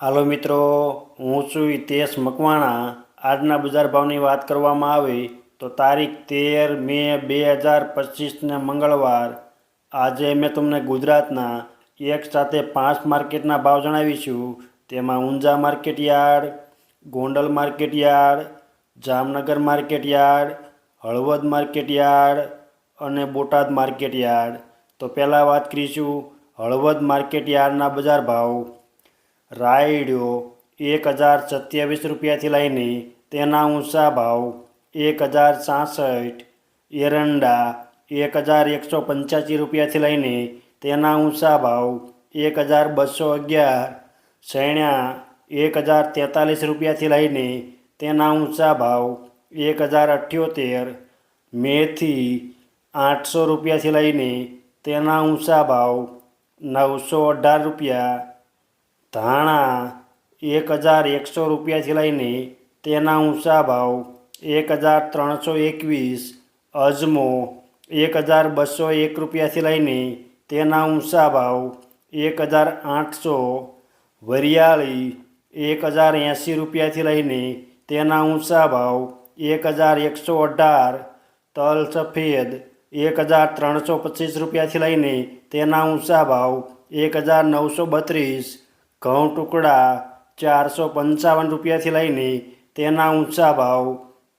હાલો મિત્રો, હું છું હિતેશ મકવાણા. આજના બજાર ભાવની વાત કરવામાં આવે તો તારીખ તેર મે બે હજાર પચીસને મંગળવાર. આજે મેં તમને ગુજરાતના એક સાથે પાંચ માર્કેટના ભાવ જણાવીશું તેમાં Unjha market yard, Gondal market yard, Jamnagar market yard, Halvad market yard અને બોટાદ માર્કેટ યાર્ડ. તો પહેલાં વાત કરીશું હળવદ માર્કેટ યાર્ડના બજાર ભાવ રાયડો એક હજાર સત્યાવીસ રૂપિયાથી લઈને તેના ઊંચા ભાવ એક હજાર છાસઠ એરંડા એક હજાર એકસો પંચ્યાસી રૂપિયાથી લઈને તેના ઊંચા ભાવ એક હજાર બસો અગિયાર સૈણા એક હજાર તેતાલીસ રૂપિયાથી લઈને તેના ઊંચા ભાવ એક હજાર અઠ્યોતેર, મેથી આઠસો રૂપિયાથી લઈને તેના ઊંચા ભાવ નવસો અઢાર રૂપિયા ધાણા એક હજાર એકસો રૂપિયાથી લઈને તેના ઊંચા ભાવ એક હજાર ત્રણસો એકવીસ અજમો એક હજાર બસો એક રૂપિયાથી લઈને તેના ઊંચા ભાવ એક હજાર આઠસો વરિયાળી એક હજાર એંસી રૂપિયાથી લઈને તેના ઊંચા ભાવ એક હજાર એકસો અઢાર તલ સફેદ એક હજાર ત્રણસો પચીસ રૂપિયાથી લઈને તેના ઊંચા ભાવ એક હજાર નવસો બત્રીસ ઘઉં ટુકડા ચારસો પંચાવન રૂપિયાથી લઈને તેના ઊંચા ભાવ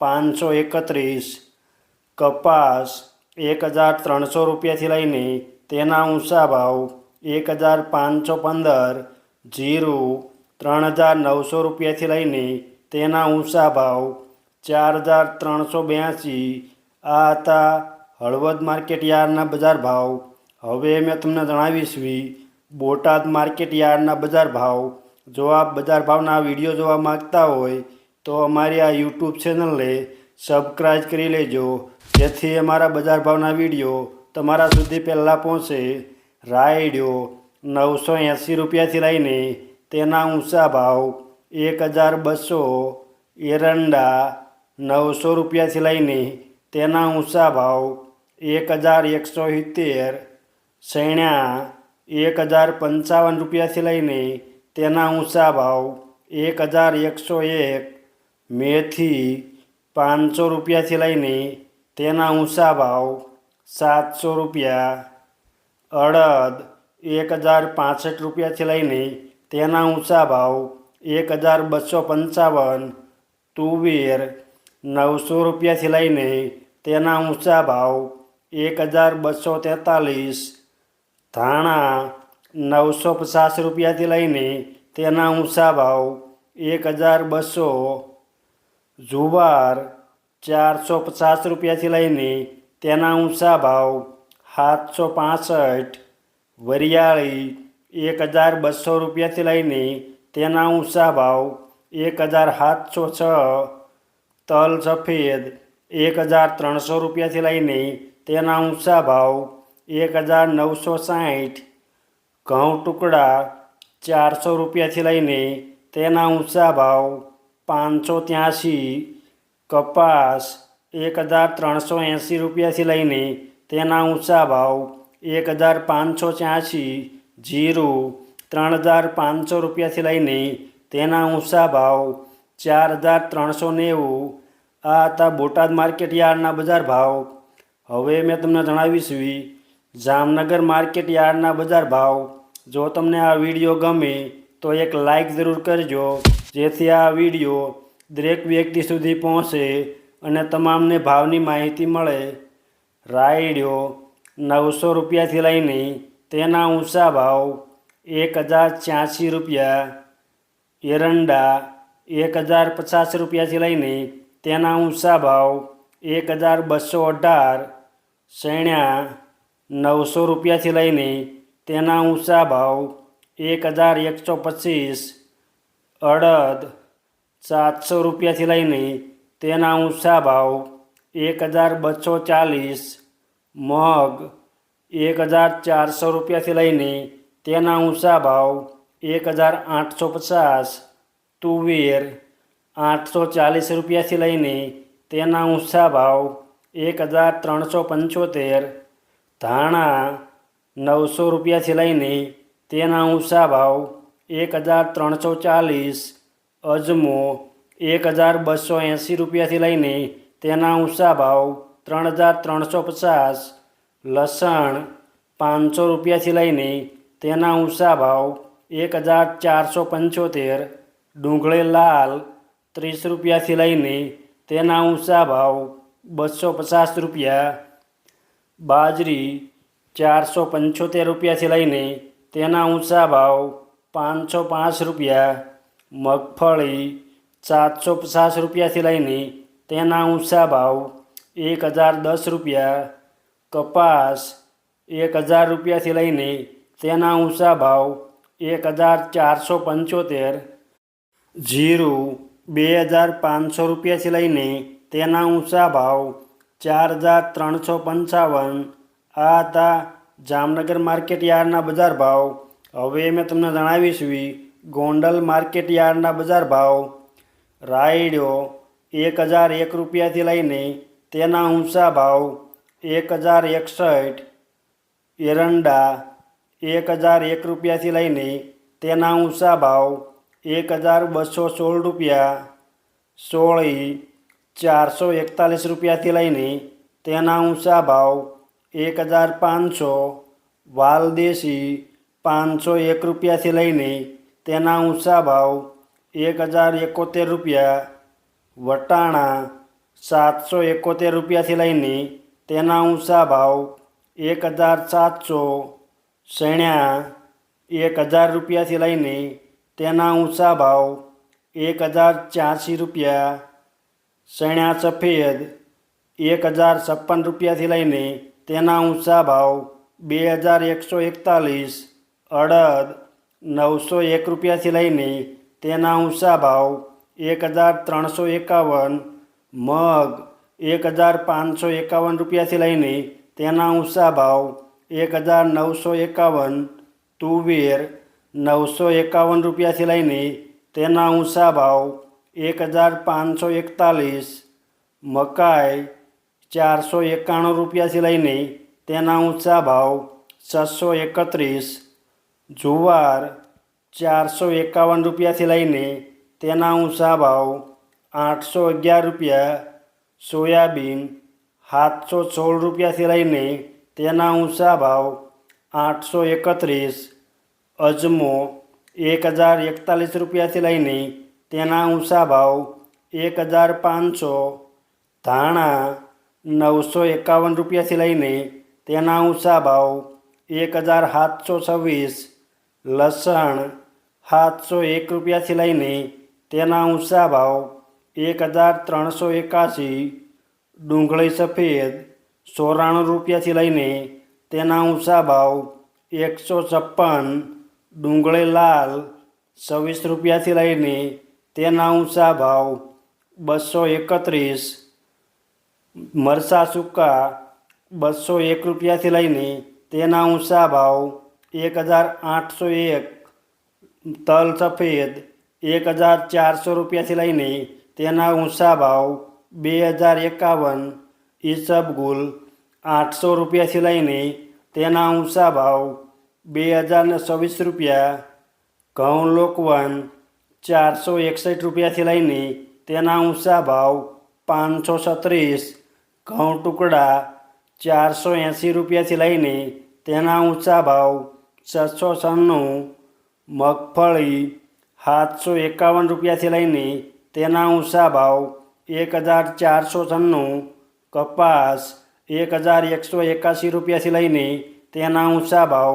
પાંચસો એકત્રીસ, કપાસ એક હજાર ત્રણસો રૂપિયાથી લઈને તેના ઊંચા ભાવ એક હજાર પાંચસો પંદર, જીરું ત્રણ હજાર નવસો રૂપિયાથી લઈને તેના ઊંચા ભાવ ચાર હજાર ત્રણસો બ્યાસી, આ હતા હળવદ માર્કેટ યાર્ડના બજાર ભાવ. હવે મેં તમને જણાવીશું બોટાદ માર્કેટ યાર્ડના બજાર ભાવ. જો આપ બજાર ભાવના વીડિયો જોવા માગતા હોય, તો અમારી આ યુટ્યુબ ચેનલને સબસ્ક્રાઈબ કરી લેજો. જેથી અમારા બજાર ભાવના વીડિયો તમારા સુધી પહેલાં પહોંચે. રાયડ્યો નવસો એંસી રૂપિયાથી લઈને તેના ઊંચા ભાવ એક હજાર બસો, એરંડા નવસો રૂપિયાથી લઈને તેના ઊંચા ભાવ એક હજાર એકસો સિત્તેર સૈણા એક હજાર પંચાવન રૂપિયાથી લઈને તેના ઊંચા ભાવ એક હજાર એકસો એક, મેથી પાંચસો રૂપિયાથી લઈને તેના ઊંચા ભાવ સાતસો રૂપિયા, અડદ એક હજાર પાસઠ રૂપિયાથી લઈને તેના ઊંચા ભાવ એક હજાર બસો પંચાવન, તુવેર નવસો રૂપિયાથી લઈને તેના ઊંચા ભાવ એક હજાર બસો તેતાલીસ ધાણા નવસો પચાસ રૂપિયાથી લઈને તેના ઊંચા ભાવ એક હજાર બસો, જુવાર ચારસો પચાસ રૂપિયાથી લઈને તેના ઊંચા ભાવ સાતસો પાસઠ, વરિયાળી એક હજાર બસો રૂપિયાથી લઈને તેના ઊંચા ભાવ એક હજાર સાતસો છ, તલ સફેદ એક હજાર ત્રણસો રૂપિયાથી લઈને તેના ઊંચા ભાવ એક હજાર નવસો સાઠ ઘઉં ટુકડા ચારસો રૂપિયાથી લઈને તેના ઊંચા ભાવ પાંચસો ત્યાંસી, કપાસ એક હજાર ત્રણસો એંસી રૂપિયાથી લઈને તેના ઊંચા ભાવ એક હજાર પાંચસો ત્યાંસી, જીરું ત્રણ હજાર પાંચસો રૂપિયાથી લઈને તેના ઊંચા ભાવ ચાર હજાર ત્રણસો નેવું. આ હતા બોટાદ માર્કેટ યાર્ડના બજાર ભાવ. હવે મેં તમને જણાવીશ જામનગર માર્કેટ યાર્ડના બજાર ભાવ. જો તમને આ વીડિયો ગમે, તો એક લાઈક જરૂર કરજો, જેથી આ વીડિયો દરેક વ્યક્તિ સુધી પહોંચે અને તમામને ભાવની માહિતી મળે. રાયડ્યો નવસો રૂપિયાથી લઈને તેના ઊંચા ભાવ એક હજાર છ્યાસી રૂપિયા, એરંડા એક હજાર પચાસ રૂપિયાથી લઈને તેના ઊંચા ભાવ એક હજાર બસો અઢાર સૈણા નવસો રૂપિયાથી લઈને તેના ઊંચા ભાવ એક હજાર એકસો પચીસ, અડદ સાતસો રૂપિયાથી લઈને તેના ઊંચા ભાવ એક હજાર બસો ચાલીસ, મગ એક હજાર ચારસો રૂપિયાથી લઈને તેના ઊંચા ભાવ એક હજાર આઠસો પચાસ, તુવેર આઠસો ચાલીસ રૂપિયાથી લઈને તેના ઊંચા ભાવ એક હજાર ત્રણસો પંચોતેર ધાણા નવસો રૂપિયાથી લઈને તેના ઊંચા ભાવ એક હજાર ત્રણસો ચાલીસ, અજમો એક હજાર બસો એંસી રૂપિયાથી લઈને તેના ઊંચા ભાવ ત્રણ હજાર ત્રણસો પચાસ, લસણ પાંચસો રૂપિયાથી લઈને તેના ઊંચા ભાવ એક હજાર ચારસો પંચોતેર, ડુંગળી લાલ ત્રીસ રૂપિયાથી લઈને તેના ઊંચા ભાવ બસો પચાસ રૂપિયા બાજરી ચારસો પંચોતેર રૂપિયાથી લઈને તેના ઊંચા ભાવ પાંચસો પાંચ રૂપિયા, મગફળી સાતસો પચાસ રૂપિયાથી લઈને તેના ઊંચા ભાવ એક હજાર દસ રૂપિયા, કપાસ એક હજાર રૂપિયાથી લઈને તેના ઊંચા ભાવ એક હજાર ચારસો પંચોતેર, જીરું બે હજાર પાંચસો રૂપિયાથી લઈને તેના ઊંચા ભાવ ચાર હજાર ત્રણસો પંચાવન. આ હતા જામનગર માર્કેટ યાર્ડના બજાર ભાવ. હવે મેં તમને જણાવીશ ગોંડલ માર્કેટ યાર્ડના બજાર ભાવ. રાયડો એક હજાર એક રૂપિયાથી લઈને તેના ઊંચા ભાવ એક હજાર એકસઠ. એરંડા એક હજાર એક રૂપિયાથી લઈને તેના ઊંચા ભાવ એક હજાર બસો સોળ રૂપિયા. સોળી ચારસો એકતાલીસ રૂપિયાથી લઈને તેના ઊંચા ભાવ એક હજાર પાંચસો વાલદેશી પાંચસો એક રૂપિયાથી લઈને તેના ઊંચા ભાવ એક હજાર એકોતેર રૂપિયા, વટાણા સાતસો એકોતેર રૂપિયાથી લઈને તેના ઊંચા ભાવ એક હજાર સાતસો, શેણ્યા એક હજાર રૂપિયાથી લઈને તેના ઊંચા ભાવ એક હજાર ચાંસી રૂપિયા શેણ્યા સફેદ એક હજાર છપ્પન રૂપિયાથી લઈને તેના ઊંચા ભાવ બે હજાર એકસો એકતાલીસ અડદ નવસો એક રૂપિયાથી લઈને તેના ઊંચા ભાવ એક હજાર ત્રણસો એકાવન મગ એક હજાર પાંચસો એકાવન રૂપિયાથી લઈને તેના ઊંચા ભાવ એક હજાર નવસો એકાવન તુવેર નવસો એકાવન રૂપિયાથી લઈને તેના ઊંચા ભાવ એક હજાર પાંચસો એકતાલીસ મકાઈ ચારસો એકાણું રૂપિયાથી લઈને તેના ઊંચા ભાવ છસો એકત્રીસ જુવાર ચારસો એકાવન રૂપિયાથી લઈને તેના ઊંચા ભાવ આઠસો અગિયાર રૂપિયા સોયાબીન સાતસો સોળ રૂપિયાથી લઈને તેના ઊંચા ભાવ આઠસો એકત્રીસ અજમો એક હજાર એકતાલીસ રૂપિયાથી લઈને તેના ઊંચા ભાવ એક હજાર પાંચસો, ધાણા નવસો એકાવન રૂપિયાથી લઈને તેના ઊંચા ભાવ એક હજાર સાતસો છવ્વીસ, લસણ સાતસો એક રૂપિયાથી લઈને તેના ઊંચા ભાવ એક હજાર ત્રણસો એકાસી ડુંગળી સફેદ ચોરાણું રૂપિયાથી લઈને તેના ઊંચા ભાવ એકસો છપ્પન, ડુંગળી લાલ છવ્વીસ રૂપિયાથી લઈને તેના ઊંચા ભાવ બસો એકત્રીસ મરસા સૂકા બસો એક રૂપિયાથી લઈને તેના ઊંચા ભાવ એક હજાર આઠસો એક, તલ સફેદ એક હજાર ચારસો રૂપિયાથી લઈને તેના ઊંચા ભાવ બે હજાર એકાવન ઈસબગુલ આઠસો રૂપિયાથી લઈને તેના ઊંચા ભાવ બે હજાર ને છવ્વીસ રૂપિયા, ઘઉં લોકવન ચારસો એકસઠ રૂપિયાથી લઈને તેના ઊંચા ભાવ પાંચસો છત્રીસ, ઘઉં ટુકડા ચારસો એંસી રૂપિયાથી લઈને તેના ઊંચા ભાવ છસો છન્નું, મગફળી સાતસો એકાવન રૂપિયાથી લઈને તેના ઊંચા ભાવ એક હજાર ચારસો છન્નું, કપાસ એક હજાર એકસો એકાસી રૂપિયાથી લઈને તેના ઊંચા ભાવ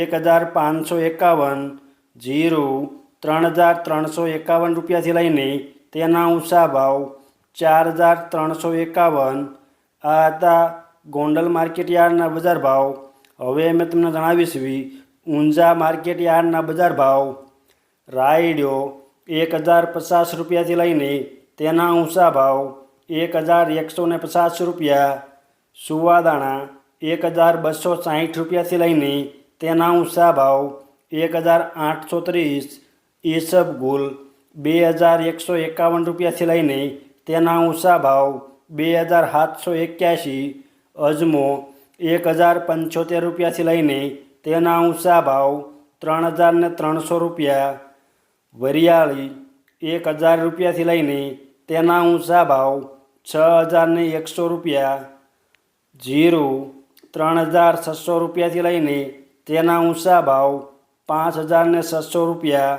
એક હજાર પાંચસો એકાવન, જીરું ત્રણ હજાર ત્રણસો એકાવન રૂપિયાથી લઈને તેના ઊંચા ભાવ ચાર હજાર ત્રણસો એકાવન. આ હતા ગોંડલ માર્કેટ યાર્ડના બજાર ભાવ. હવે મેં તમને જણાવીશું ઊંઝા માર્કેટ યાર્ડના બજાર ભાવ. રાયડ્યો એક હજાર પચાસ રૂપિયાથી લઈને તેના ઊંચા ભાવ એક હજાર એકસો ને પચાસ રૂપિયા. સુવાદાણા એક હજાર બસો સાહીઠ રૂપિયાથી લઈને તેના ઊંચા ભાવ એક હજાર આઠસો ત્રીસ. ઈસબગુલ બે હજાર એકસો એકાવન રૂપિયાથી લઈને તેના ઊંચા ભાવ બે હજાર સાતસો એક્યાસી, અજમો એક હજાર પંચોતેર રૂપિયાથી લઈને તેના ઊંચા ભાવ ત્રણ હજાર ને ત્રણસો રૂપિયા, વરિયાળી એક હજાર રૂપિયાથી લઈને તેના ઊંચા ભાવ છ હજાર ને એકસો રૂપિયા, જીરું ત્રણ હજાર છસો રૂપિયાથી લઈને તેના ઊંચા ભાવ પાંચ હજાર ને છસો રૂપિયા